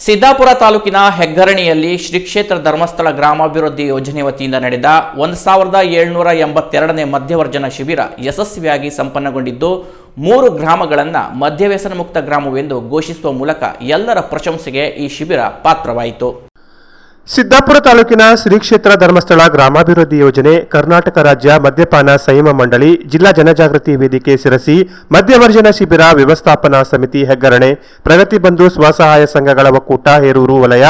ಸಿದ್ದಾಪುರ ತಾಲೂಕಿನ ಹೆಗ್ಗರಣಿಯಲ್ಲಿ ಶ್ರೀ ಕ್ಷೇತ್ರ ಧರ್ಮಸ್ಥಳ ಗ್ರಾಮಾಭಿವೃದ್ಧಿ ಯೋಜನೆ ವತಿಯಿಂದ ನಡೆದ ಒಂದು ಸಾವಿರದ ಏಳ್ನೂರ ಎಂಬತ್ತೆರಡನೇ ಮಧ್ಯವರ್ಜನ ಶಿಬಿರ ಯಶಸ್ವಿಯಾಗಿ ಸಂಪನ್ನಗೊಂಡಿದ್ದು ಮೂರು ಗ್ರಾಮಗಳನ್ನು ಮದ್ಯವ್ಯಸನ ಮುಕ್ತ ಗ್ರಾಮವೆಂದು ಘೋಷಿಸುವ ಮೂಲಕ ಎಲ್ಲರ ಪ್ರಶಂಸೆಗೆ ಈ ಶಿಬಿರ ಪಾತ್ರವಾಯಿತು. ಸಿದ್ದಾಪುರ ತಾಲೂಕಿನ ಶ್ರೀ ಕ್ಷೇತ್ರ ಧರ್ಮಸ್ಥಳ ಗ್ರಾಮಾಭಿವೃದ್ಧಿ ಯೋಜನೆ, ಕರ್ನಾಟಕ ರಾಜ್ಯ ಮದ್ಯಪಾನ ಸಂಯಮ ಮಂಡಳಿ, ಜಿಲ್ಲಾ ಜನಜಾಗೃತಿ ವೇದಿಕೆ ಶಿರಸಿ ಮದ್ಯವರ್ಜನ ಶಿಬಿರ ವ್ಯವಸ್ಥಾಪನಾ ಸಮಿತಿ ಹೆಗ್ಗರಣೆ, ಪ್ರಗತಿ ಬಂಧು ಸ್ವಸಹಾಯ ಸಂಘಗಳ ಒಕ್ಕೂಟ ಹೇರೂರು ವಲಯ,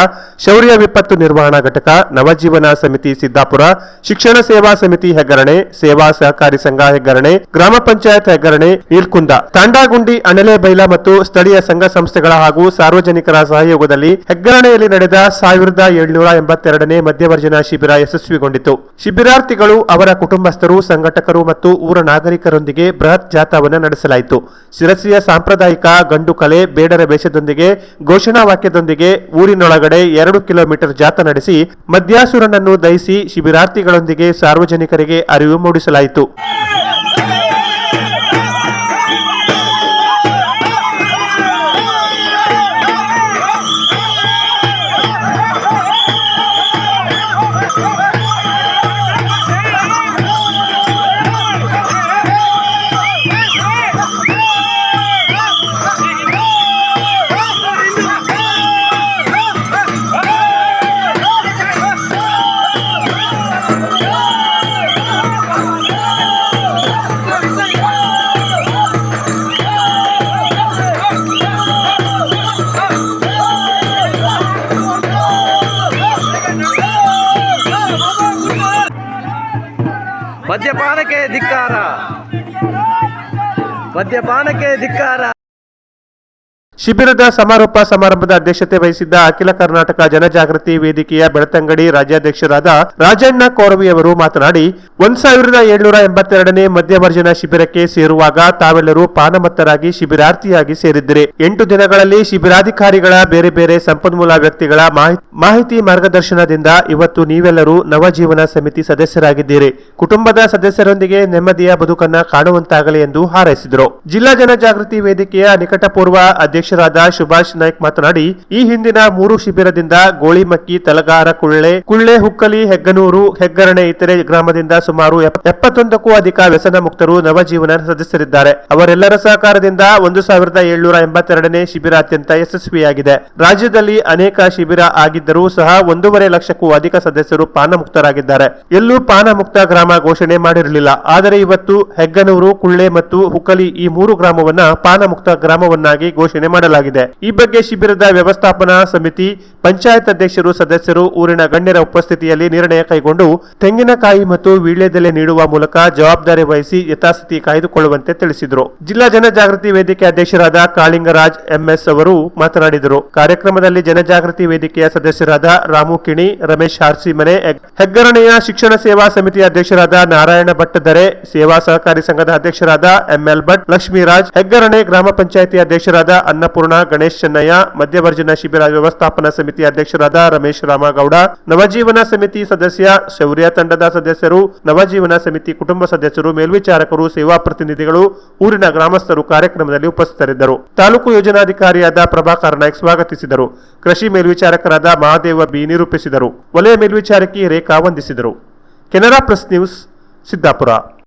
ಶೌರ್ಯ ವಿಪತ್ತು ನಿರ್ವಹಣಾ ಘಟಕ, ನವಜೀವನ ಸಮಿತಿ ಸಿದ್ದಾಪುರ, ಶಿಕ್ಷಣ ಸೇವಾ ಸಮಿತಿ ಹೆಗ್ಗರಣೆ, ಸೇವಾ ಸಹಕಾರಿ ಸಂಘ ಹೆಗ್ಗರಣೆ, ಗ್ರಾಮ ಪಂಚಾಯತ್ ಹೆಗ್ಗರಣೆ ನೀಲ್ಕುಂದ ತಾಂಡಾಗುಂಡಿ ಅಣಲೆಬೈಲ ಮತ್ತು ಸ್ಥಳೀಯ ಸಂಘ ಸಂಸ್ಥೆಗಳ ಹಾಗೂ ಸಾರ್ವಜನಿಕರ ಸಹಯೋಗದಲ್ಲಿ ಹೆಗ್ಗರಣೆಯಲ್ಲಿ ನಡೆದ ಸಾವಿರದ ಏಳ್ನೂರ ಎಂಬತ್ತೆರಡನೇ ಮಧ್ಯವರ್ಜನ ಶಿಬಿರ ಯಶಸ್ವಿಗೊಂಡಿತು. ಶಿಬಿರಾರ್ಥಿಗಳು, ಅವರ ಕುಟುಂಬಸ್ಥರು, ಸಂಘಟಕರು ಮತ್ತು ಊರ ನಾಗರಿಕರೊಂದಿಗೆ ಬೃಹತ್ ಜಾಥಾವನ್ನು ನಡೆಸಲಾಯಿತು. ಶಿರಸಿಯ ಸಾಂಪ್ರದಾಯಿಕ ಗಂಡು ಕಲೆ, ಬೇಡರ ವೇಷದೊಂದಿಗೆ, ಘೋಷಣಾ ವಾಕ್ಯದೊಂದಿಗೆ ಊರಿನೊಳಗಡೆ ಎರಡು ಕಿಲೋಮೀಟರ್ ಜಾಥಾ ನಡೆಸಿ ಮದ್ಯಾಸುರನನ್ನು ದಹಿಸಿ ಶಿಬಿರಾರ್ಥಿಗಳೊಂದಿಗೆ ಸಾರ್ವಜನಿಕರಿಗೆ ಅರಿವು ಮೂಡಿಸಲಾಯಿತು. ಮದ್ಯಪಾನಕ್ಕೆ ಧಿಕ್ಕಾರ. ಮದ್ಯಪಾನಕ್ಕೆ ಧಿಕ್ಕಾರ. ಶಿಬಿರದ ಸಮಾರೋಪ ಸಮಾರಂಭದ ಅಧ್ಯಕ್ಷತೆ ವಹಿಸಿದ್ದ ಅಖಿಲ ಕರ್ನಾಟಕ ಜನಜಾಗೃತಿ ವೇದಿಕೆಯ ಬೆಳತಂಗಡಿ ರಾಜ್ಯಾಧ್ಯಕ್ಷರಾದ ರಾಜಣ್ಣ ಕೋರವಿಯವರು ಮಾತನಾಡಿ, ಒಂದ್ ಸಾವಿರದ ಏಳ್ನೂರ ಎಂಬತ್ತೆರಡನೇ ಮಧ್ಯವರ್ಜನ ಶಿಬಿರಕ್ಕೆ ಸೇರುವಾಗ ತಾವೆಲ್ಲರೂ ಪಾನಮತ್ತರಾಗಿ ಶಿಬಿರಾರ್ಥಿಯಾಗಿ ಸೇರಿದ್ದರೆ. ಎಂಟು ದಿನಗಳಲ್ಲಿ ಶಿಬಿರಾಧಿಕಾರಿಗಳ ಬೇರೆ ಬೇರೆ ಸಂಪನ್ಮೂಲ ವ್ಯಕ್ತಿಗಳ ಮಾಹಿ- ಮಾಹಿತಿ ಮಾರ್ಗದರ್ಶನದಿಂದ ಇವತ್ತು ನೀವೆಲ್ಲರೂ ನವಜೀವನ ಸಮಿತಿ ಸದಸ್ಯರಾಗಿದ್ದೀರಿ. ಕುಟುಂಬದ ಸದಸ್ಯರೊಂದಿಗೆ ನೆಮ್ಮದಿಯ ಬದುಕನ್ನ ಕಾಣುವಂತಾಗಲಿ ಎಂದು ಹಾರೈಸಿದರು. ಜಿಲ್ಲಾ ಜನಜಾಗೃತಿ ವೇದಿಕೆಯ ನಿಕಟಪೂರ್ವ ಅಧ್ಯಕ್ಷರಾದ ಸುಭಾಷ್ ನಾಯ್ಕ್ ಮಾತನಾಡಿ, ಈ ಹಿಂದಿನ ಮೂರು ಶಿಬಿರದಿಂದ ಗೋಳಿಮಕ್ಕಿ, ತಲಗಾರ, ಕುಳ್ಳೆ ಕುಳ್ಳೆ ಹುಕ್ಕಲಿ, ಹೆಗ್ಗನೂರು, ಹೆಗ್ಗರಣೆ ಇತರೆ ಗ್ರಾಮದಿಂದ ಸುಮಾರು ಎಪ್- ಎಪ್ಪತ್ತೊಂದಕ್ಕೂ ಅಧಿಕ ವ್ಯಸನ ಮುಕ್ತರು ನವಜೀವನ ಸದಸ್ಯರಿದ್ದಾರೆ. ಅವರೆಲ್ಲರ ಸಹಕಾರದಿಂದ ಒಂದು ಸಾವಿರದ ಏಳ್ನೂರ ಎಂಬತ್ತೆರಡನೇ ಶಿಬಿರ ಅತ್ಯಂತ ಯಶಸ್ವಿಯಾಗಿದೆ. ರಾಜ್ಯದಲ್ಲಿ ಅನೇಕ ಶಿಬಿರ ಆಗಿದ್ದರೂ ಸಹ ಒಂದೂವರೆ ಲಕ್ಷಕ್ಕೂ ಅಧಿಕ ಸದಸ್ಯರು ಪಾನಮುಕ್ತರಾಗಿದ್ದಾರೆ. ಎಲ್ಲೂ ಪಾನಮುಕ್ತ ಗ್ರಾಮ ಘೋಷಣೆ ಮಾಡಿರಲಿಲ್ಲ. ಆದರೆ ಇವತ್ತು ಹೆಗ್ಗನೂರು, ಕುಳ್ಳೆ ಮತ್ತು ಹುಕ್ಕಲಿ ಈ ಮೂರು ಗ್ರಾಮವನ್ನ ಪಾನಮುಕ್ತ ಗ್ರಾಮವನ್ನಾಗಿ ಘೋಷಣೆ ಮಾಡಲಾಗಿದೆ. ಈ ಬಗ್ಗೆ ಶಿಬಿರದ ವ್ಯವಸ್ಥಾಪನಾ ಸಮಿತಿ, ಪಂಚಾಯತ್ ಅಧ್ಯಕ್ಷರು, ಸದಸ್ಯರು, ಊರಿನ ಗಣ್ಯರ ಉಪಸ್ಥಿತಿಯಲ್ಲಿ ನಿರ್ಣಯ ಕೈಗೊಂಡು ತೆಂಗಿನಕಾಯಿ ಮತ್ತು ವೀಳ್ಯದೆಲೆ ನೀಡುವ ಮೂಲಕ ಜವಾಬ್ದಾರಿ ವಹಿಸಿ ಯಥಾಸ್ಥಿತಿ ಕಾಯ್ದುಕೊಳ್ಳುವಂತೆ ತಿಳಿಸಿದರು. ಜಿಲ್ಲಾ ಜನಜಾಗೃತಿ ವೇದಿಕೆ ಅಧ್ಯಕ್ಷರಾದ ಕಾಳಿಂಗರಾಜ್ ಎಂಎಸ್ ಅವರು ಮಾತನಾಡಿದರು. ಕಾರ್ಯಕ್ರಮದಲ್ಲಿ ಜನಜಾಗೃತಿ ವೇದಿಕೆಯ ಸದಸ್ಯರಾದ ರಾಮು ಕಿಣಿ, ರಮೇಶ್ ಹಾರ್ಸಿಮನೆ ಹೆಗ್- ಹೆಗ್ಗರಣೆಯ ಶಿಕ್ಷಣ ಸೇವಾ ಸಮಿತಿ ಅಧ್ಯಕ್ಷರಾದ ನಾರಾಯಣ ಭಟ್ಟದರೆ ಸೇವಾ ಸಹಕಾರಿ ಸಂಘದ ಅಧ್ಯಕ್ಷರಾದ ಎಂಎಲ್ ಭಟ್, ಲಕ್ಷ್ಮೀರಾಜ್ ಹೆಗ್ಗರಣೆ ಗ್ರಾಮ ಪಂಚಾಯಿತಿ ಅಧ್ಯಕ್ಷರಾದ ಅನ್ನಪೂರ್ಣ, ಗಣೇಶ್ ಚೆನ್ನಯ್ಯ, ಮಧ್ಯವರ್ಜನ ಶಿಬಿರ ವ್ಯವಸ್ಥಾಪನಾ ಸಮಿತಿ ಅಧ್ಯಕ್ಷರಾದ ರಮೇಶ್ ರಾಮಗೌಡ, ನವಜೀವನ ಸಮಿತಿ ಸದಸ್ಯ ಶೌರ್ಯ ತಂಡದ ಸದಸ್ಯರು, ನವಜೀವನ ಸಮಿತಿ ಕುಟುಂಬ ಸದಸ್ಯರು, ಮೇಲ್ವಿಚಾರಕರು, ಸೇವಾ ಪ್ರತಿನಿಧಿಗಳು, ಊರಿನ ಗ್ರಾಮಸ್ಥರು ಕಾರ್ಯಕ್ರಮದಲ್ಲಿ ಉಪಸ್ಥಿತರಿದ್ದರು. ತಾಲೂಕು ಯೋಜನಾಧಿಕಾರಿಯಾದ ಪ್ರಭಾಕರ್ ನಾಯ್ಕ ಸ್ವಾಗತಿಸಿದರು. ಕೃಷಿ ಮೇಲ್ವಿಚಾರಕರಾದ ಮಹಾದೇವ ಬಿ ನಿರೂಪಿಸಿದರು. ವಲಯ ಮೇಲ್ವಿಚಾರಕಿ ರೇಖಾ ವಂದಿಸಿದರು. Canara press news, Siddapur.